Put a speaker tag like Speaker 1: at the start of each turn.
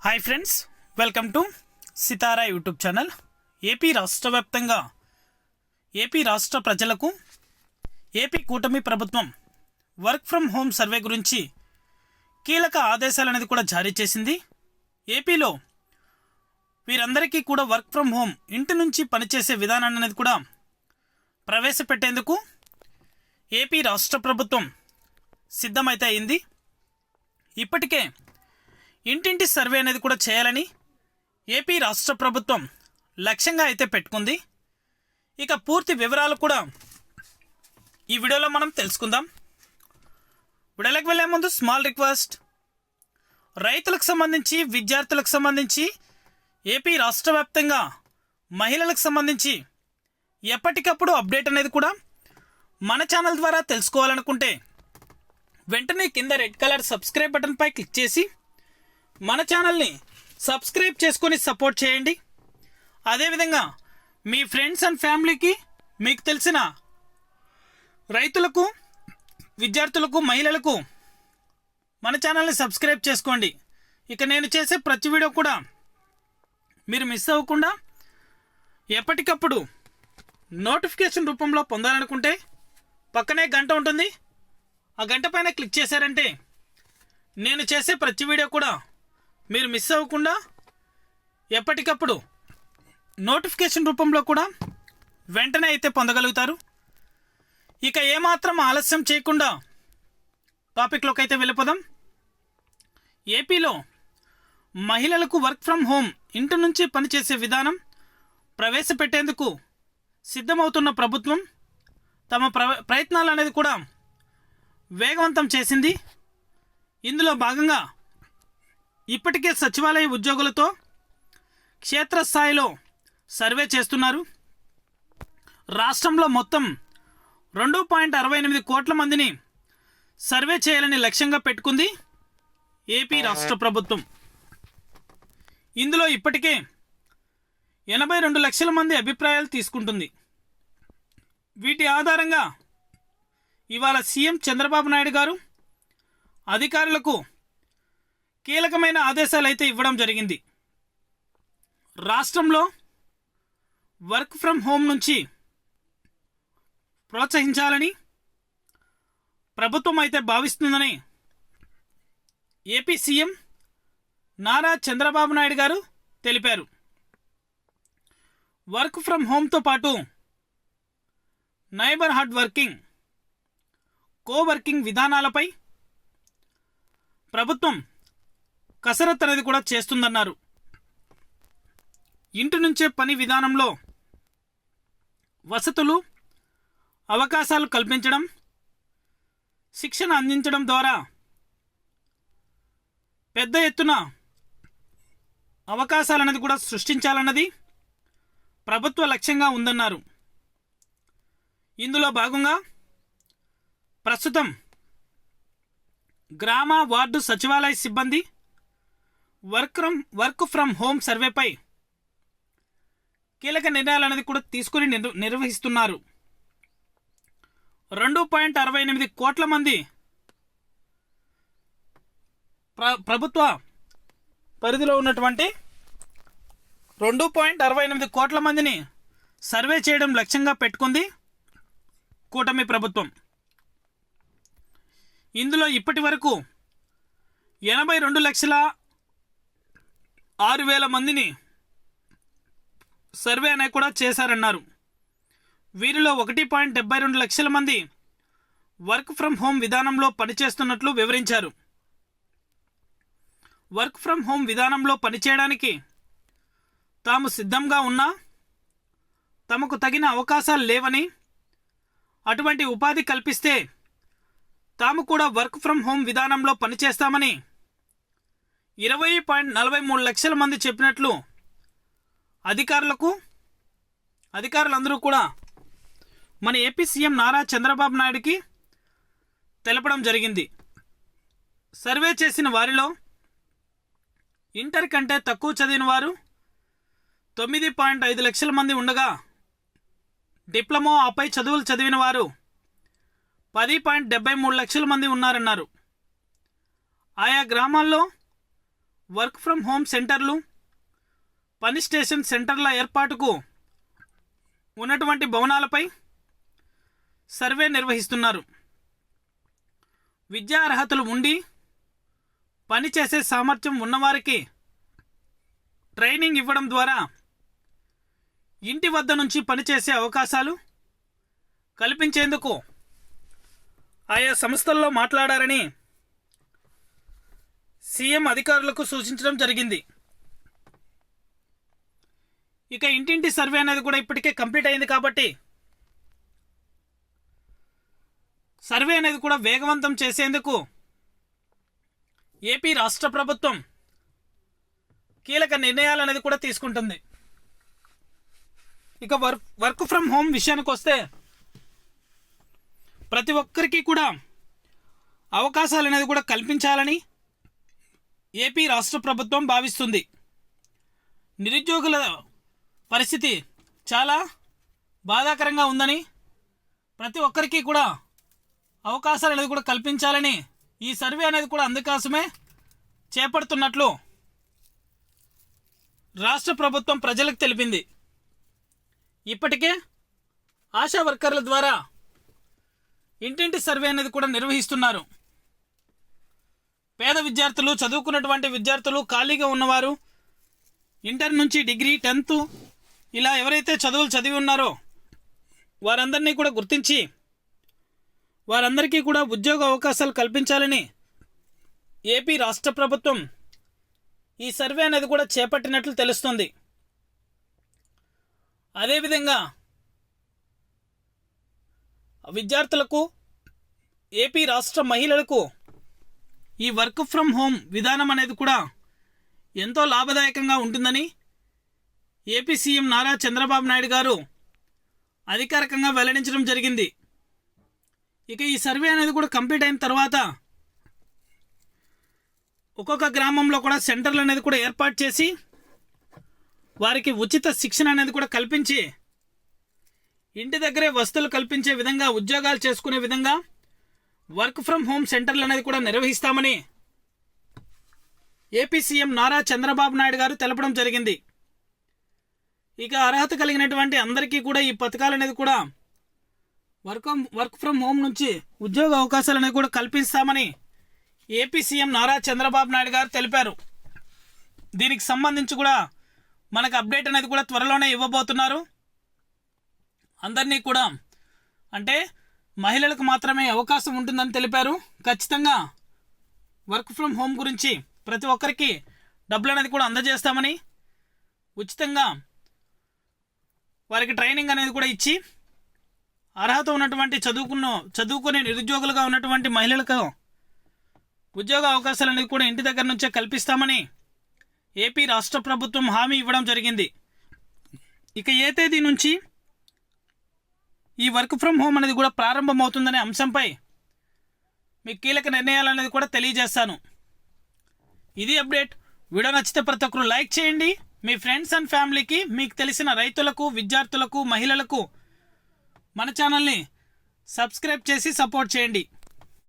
Speaker 1: Hi friends welcome to Sitara YouTube channel AP రాష్ట్ర వ్యాప్తంగా AP రాష్ట్ర ప్రజలకు ఏపీ కూటమి ప్రభుత్వం వర్క్ ఫ్రమ్ హోమ్ సర్వే గురించి కీలక ఆదేశాలు అనేది కూడా జారీ చేసింది ఏపీలో వీరందరికీ కూడా వర్క్ ఫ్రమ్ హోమ్ ఇంటి నుంచి పనిచేసే విధానాన్ని అనేది కూడా ప్రవేశపెట్టేందుకు ఏపీ రాష్ట్ర ప్రభుత్వం సిద్ధమైతే అయింది ఇప్పటికే ఇంటింటి సర్వే అనేది కూడా చేయాలని ఏపీ రాష్ట్ర ప్రభుత్వం లక్ష్యంగా అయితే పెట్టుకుంది. ఇక పూర్తి వివరాలు కూడా ఈ వీడియోలో మనం తెలుసుకుందాం. వీడియోలోకి వెళ్ళే ముందు స్మాల్ రిక్వెస్ట్. రైతులకు సంబంధించి విద్యార్థులకు సంబంధించి ఏపీ రాష్ట్ర వ్యాప్తంగా మహిళలకు సంబంధించి ఎప్పటికప్పుడు అప్డేట్ అనేది కూడా మన ఛానల్ ద్వారా తెలుసుకోవాలనుకుంటే వెంటనే కింద రెడ్ కలర్ సబ్స్క్రైబ్ బటన్పై క్లిక్ చేసి మన ఛానల్ని సబ్స్క్రైబ్ చేసుకొని సపోర్ట్ చేయండి. అదేవిధంగా మీ ఫ్రెండ్స్ అండ్ ఫ్యామిలీకి మీకు తెలిసిన రైతులకు విద్యార్థులకు మహిళలకు మన ఛానల్ని సబ్స్క్రైబ్ చేసుకోండి. ఇక నేను చేసే ప్రతి వీడియో కూడా మీరు మిస్ అవ్వకుండా ఎప్పటికప్పుడు నోటిఫికేషన్ రూపంలో పొందాలనుకుంటే పక్కనే గంట ఉంటుంది. ఆ గంట పైన క్లిక్ చేశారంటే నేను చేసే ప్రతి వీడియో కూడా మీరు మిస్ అవ్వకుండా ఎప్పటికప్పుడు నోటిఫికేషన్ రూపంలో కూడా వెంటనే అయితే పొందగలుగుతారు. ఇక ఏమాత్రం ఆలస్యం చేయకుండా టాపిక్లోకి అయితే వెళ్ళిపోదాం. ఏపీలో మహిళలకు వర్క్ ఫ్రమ్ హోమ్ ఇంటి నుంచి పనిచేసే విధానం ప్రవేశపెట్టేందుకు సిద్ధమవుతున్న ప్రభుత్వం తమ ప్ర ప్రయత్నాలు అనేది కూడా వేగవంతం చేసింది. ఇందులో భాగంగా ఇప్పటికే సచివాలయ ఉద్యోగులతో క్షేత్రస్థాయిలో సర్వే చేస్తున్నారు. రాష్ట్రంలో మొత్తం రెండు పాయింట్ అరవై ఎనిమిది కోట్ల మందిని సర్వే చేయాలని లక్ష్యంగా పెట్టుకుంది ఏపీ రాష్ట్ర ప్రభుత్వం. ఇందులో ఇప్పటికే ఎనభై రెండు లక్షల మంది అభిప్రాయాలు తీసుకుంటుంది. వీటి ఆధారంగా ఇవాళ సీఎం చంద్రబాబు నాయుడు గారు అధికారులకు కీలకమైన ఆదేశాలు అయితే ఇవ్వడం జరిగింది. రాష్ట్రంలో వర్క్ ఫ్రమ్ హోమ్ నుంచి ప్రోత్సహించాలని ప్రభుత్వం అయితే భావిస్తుందని ఏపీ సీఎం నారా చంద్రబాబు నాయుడు గారు తెలిపారు. వర్క్ ఫ్రమ్ హోమ్తో పాటు నైబర్ హార్డ్ వర్కింగ్ కోవర్కింగ్ విధానాలపై ప్రభుత్వం కసరత్ అనేది కూడా చేస్తుందన్నారు. ఇంటి నుంచే పని విధానంలో వసతులు అవకాశాలు కల్పించడం శిక్షణ అందించడం ద్వారా పెద్ద ఎత్తున అవకాశాలనేది కూడా సృష్టించాలన్నది ప్రభుత్వ లక్ష్యంగా ఉందన్నారు. ఇందులో భాగంగా ప్రస్తుతం గ్రామ వార్డు సచివాలయ సిబ్బంది work from work from home సర్వేపై కీలక నిర్ణయాలు అనేది కూడా తీసుకుని నిర్వహిస్తున్నారు. రెండు పాయింట్ అరవై ఎనిమిది కోట్ల మంది ప్ర ప్రభుత్వ పరిధిలో ఉన్నటువంటి రెండు పాయింట్ అరవై ఎనిమిది కోట్ల మందిని సర్వే చేయడం లక్ష్యంగా పెట్టుకుంది కూటమి ప్రభుత్వం. ఇందులో ఇప్పటి వరకు ఎనభై రెండు లక్షల ఆరు వేల మందిని సర్వే అనేది కూడా చేశారన్నారు. వీరిలో ఒకటి పాయింట్ డెబ్బై రెండు లక్షల మంది వర్క్ ఫ్రమ్ హోమ్ విధానంలో పనిచేస్తున్నట్లు వివరించారు. వర్క్ ఫ్రమ్ హోమ్ విధానంలో పనిచేయడానికి తాము సిద్ధంగా ఉన్నా తమకు తగిన అవకాశాలు లేవని అటువంటి ఉపాధి కల్పిస్తే తాము కూడా వర్క్ ఫ్రమ్ హోమ్ విధానంలో పనిచేస్తామని ఇరవై పాయింట్ నలభై మూడు లక్షల మంది చెప్పినట్లు అధికారులకు అధికారులందరూ కూడా మన ఏపీ సీఎం నారా చంద్రబాబు నాయుడికి తెలపడం జరిగింది. సర్వే చేసిన వారిలో ఇంటర్ కంటే తక్కువ చదివిన వారు తొమ్మిది పాయింట్ ఐదు లక్షల మంది ఉండగా డిప్లొమా ఆపై చదువులు చదివిన వారు పది పాయింట్ డెబ్బై మూడు లక్షల మంది ఉన్నారన్నారు. ఆయా గ్రామాల్లో వర్క్ ఫ్రమ్ హోమ్ సెంటర్లు పని స్టేషన్ సెంటర్ల ఏర్పాటుకు ఉన్నటువంటి భవనాలపై సర్వే నిర్వహిస్తున్నారు. విద్యా అర్హతలు ఉండి పనిచేసే సామర్థ్యం ఉన్నవారికి ట్రైనింగ్ ఇవ్వడం ద్వారా ఇంటి వద్ద నుంచి పనిచేసే అవకాశాలు కల్పించేందుకు ఆయా సంస్థల్లో మాట్లాడారని సీఎం అధికారులకు సూచించడం జరిగింది. ఇక ఇంటింటి సర్వే అనేది కూడా ఇప్పటికే కంప్లీట్ అయింది కాబట్టి సర్వే అనేది కూడా వేగవంతం చేసేందుకు ఏపీ రాష్ట్ర ప్రభుత్వం కీలక నిర్ణయాలు అనేది కూడా తీసుకుంటుంది. ఇక వర్క్ వర్క్ ఫ్రమ్ హోమ్ విషయానికి వస్తే ప్రతి ఒక్కరికి కూడా అవకాశాలు అనేది కూడా కల్పించాలని ఏపీ రాష్ట్ర ప్రభుత్వం భావిస్తుంది. నిరుద్యోగుల పరిస్థితి చాలా బాధాకరంగా ఉందని ప్రతి ఒక్కరికి కూడా అవకాశాలు అనేది కూడా కల్పించాలని ఈ సర్వే అనేది కూడా అందుకోసమే చేపడుతున్నట్లు రాష్ట్ర ప్రభుత్వం ప్రజలకు తెలిపింది. ఇప్పటికే ఆశా వర్కర్ల ద్వారా ఇంటింటి సర్వే అనేది కూడా నిర్వహిస్తున్నారు. పేద విద్యార్థులు చదువుకున్నటువంటి విద్యార్థులు ఖాళీగా ఉన్నవారు ఇంటర్ నుంచి డిగ్రీ టెన్త్ ఇలా ఎవరైతే చదువులు చదివి ఉన్నారో వారందరినీ కూడా గుర్తించి వారందరికీ కూడా ఉద్యోగ అవకాశాలు కల్పించాలని ఏపీ రాష్ట్ర ప్రభుత్వం ఈ సర్వే అనేది కూడా చేపట్టినట్లు తెలుస్తుంది. అదేవిధంగా విద్యార్థులకు ఏపీ రాష్ట్ర మహిళలకు ఈ వర్క్ ఫ్రమ్ హోమ్ విధానం అనేది కూడా ఎంతో లాభదాయకంగా ఉంటుందని ఏపీ సీఎం నారా చంద్రబాబు నాయుడు గారు అధికారికంగా వెల్లడించడం జరిగింది. ఇక ఈ సర్వే అనేది కూడా కంప్లీట్ అయిన తర్వాత ఒక్కొక్క గ్రామంలో కూడా సెంటర్లు అనేది కూడా ఏర్పాటు చేసి వారికి ఉచిత శిక్షణ అనేది కూడా కల్పించి ఇంటి దగ్గరే వసతులు కల్పించే విధంగా ఉద్యోగాలు చేసుకునే విధంగా వర్క్ ఫ్రమ్ హోమ్ సెంటర్లు అనేది కూడా నిర్వహిస్తామని ఏపీ సీఎం నారా చంద్రబాబు నాయుడు గారు తెలపడం జరిగింది. ఇక అర్హత కలిగినటువంటి అందరికీ కూడా ఈ పథకాలు అనేది కూడా వర్క్ వర్క్ ఫ్రమ్ హోమ్ నుంచి ఉద్యోగ అవకాశాలు అనేది కూడా కల్పిస్తామని ఏపీ సీఎం నారా చంద్రబాబు నాయుడు గారు తెలిపారు. దీనికి సంబంధించి కూడా మనకు అప్డేట్ అనేది కూడా త్వరలోనే ఇవ్వబోతున్నారు. అందరినీ కూడా అంటే మహిళలకు మాత్రమే అవకాశం ఉంటుందని తెలిపారు. ఖచ్చితంగా వర్క్ ఫ్రమ్ హోమ్ గురించి ప్రతి ఒక్కరికి డబ్బులు అనేది కూడా అందజేస్తామని ఉచితంగా వారికి ట్రైనింగ్ అనేది కూడా ఇచ్చి అర్హత ఉన్నటువంటి చదువుకున్న చదువుకునే నిరుద్యోగులుగా ఉన్నటువంటి మహిళలకు ఉద్యోగ అవకాశాలు అనేది కూడా ఇంటి దగ్గర నుంచే కల్పిస్తామని ఏపీ రాష్ట్ర ప్రభుత్వం హామీ ఇవ్వడం జరిగింది. ఇక ఏ తేదీ నుంచి ఈ వర్క్ ఫ్రమ్ హోమ్ అనేది కూడా ప్రారంభమవుతుందనే అంశంపై మీకు కీలక నిర్ణయాలు అనేది కూడా తెలియజేస్తాను. ఇది అప్డేట్. వీడియో నచ్చితే ప్రతి ఒక్కరు లైక్ చేయండి. మీ ఫ్రెండ్స్ అండ్ ఫ్యామిలీకి మీకు తెలిసిన రైతులకు విద్యార్థులకు మహిళలకు మన ఛానల్ని సబ్స్క్రైబ్ చేసి సపోర్ట్ చేయండి.